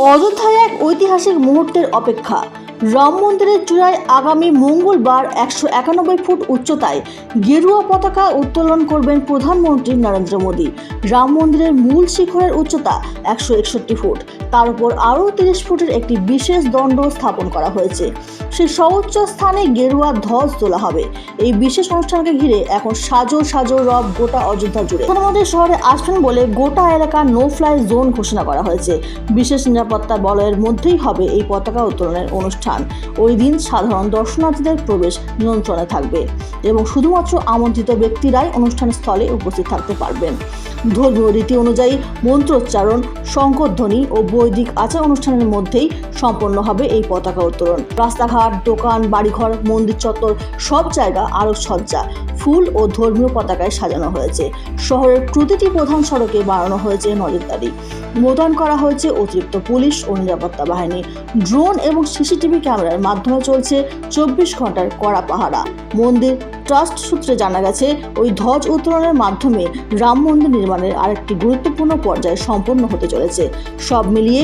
অযোধ্যায় এক ঐতিহাসিক মুহূর্তের অপেক্ষা। রাম মন্দিরের চূড়ায় আগামী মঙ্গলবার একশো একানব্বই ফুট উচ্চতায় গেরুয়া পতাকা উত্তোলন করবেন প্রধানমন্ত্রী নরেন্দ্র মোদী। রাম মন্দিরের মূল শিখরের উচ্চতা একশো একষট্টি ফুট। তার উপর আরও তিরিশ ফুটের একটি বিশেষ দণ্ড স্থাপন করা হয়েছে। সেই সর্বোচ্চ স্থানে গেরুয়া ধ্বজ তোলা হবে। এই বিশেষ অনুষ্ঠানকে ঘিরে এখন সাজো সাজো রব গোটা অযোধ্যা জুড়ে। প্রধানমন্ত্রী শহরে আসবেন বলে গোটা এলাকা নো ফ্লাই জোন ঘোষণা করা হয়েছে। বিশেষ নিরাপত্তা বলয়ের মধ্যেই হবে এই পতাকা উত্তোলনের অনুষ্ঠান। ওই দিন সাধারণ দর্শনার্থীদের প্রবেশ নিয়ন্ত্রণে থাকবে এবং শুধুমাত্র আমন্ত্রিত ব্যক্তিরাই অনুষ্ঠান স্থলে উপস্থিত থাকতে পারবেন। ধর্মীয় রীতি অনুযায়ী মন্ত্রোচ্চারণ শঙ্করধ্বনি ও বৈদিক আচার অনুষ্ঠানের মধ্যেই সম্পন্ন হবে এই পতাকা উত্তোলন। রাস্তাঘাট, দোকান, বাড়িঘর, মন্দির চত্বর সব জায়গা আলোকসজ্জা ফুল ও ধর্মীয় পতাকায় সাজানো হয়েছে। শহরের প্রতিটি প্রধান সড়কে বাড়ানো হয়েছে নজরদারি মোতায়েন করা হয়েছে অতিরিক্ত পুলিশ ও নিরাপত্তা বাহিনী। ড্রোন এবং সিসিটিভি ক্যামেরার মাধ্যমে চলছে চব্বিশ ঘণ্টার কড়া পাহারা। মন্দির ট্রাস্ট সূত্রে জানা গেছে, ওই ধ্বজ উত্তোলনের মাধ্যমে রাম মন্দির নির্মাণের আরেকটি গুরুত্বপূর্ণ পর্যায়ে সম্পন্ন হতে চলেছে। সব মিলিয়ে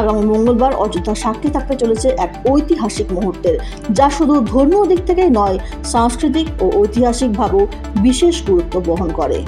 আগামী মঙ্গলবার অযোধ্যা সাক্ষী থাকতে চলেছে এক ঐতিহাসিক মুহূর্তের, যা শুধু ধর্মীয় দিক থেকেই নয়, সাংস্কৃতিক ও ঐতিহাসিকভাবেও বিশেষ গুরুত্ব বহন করে।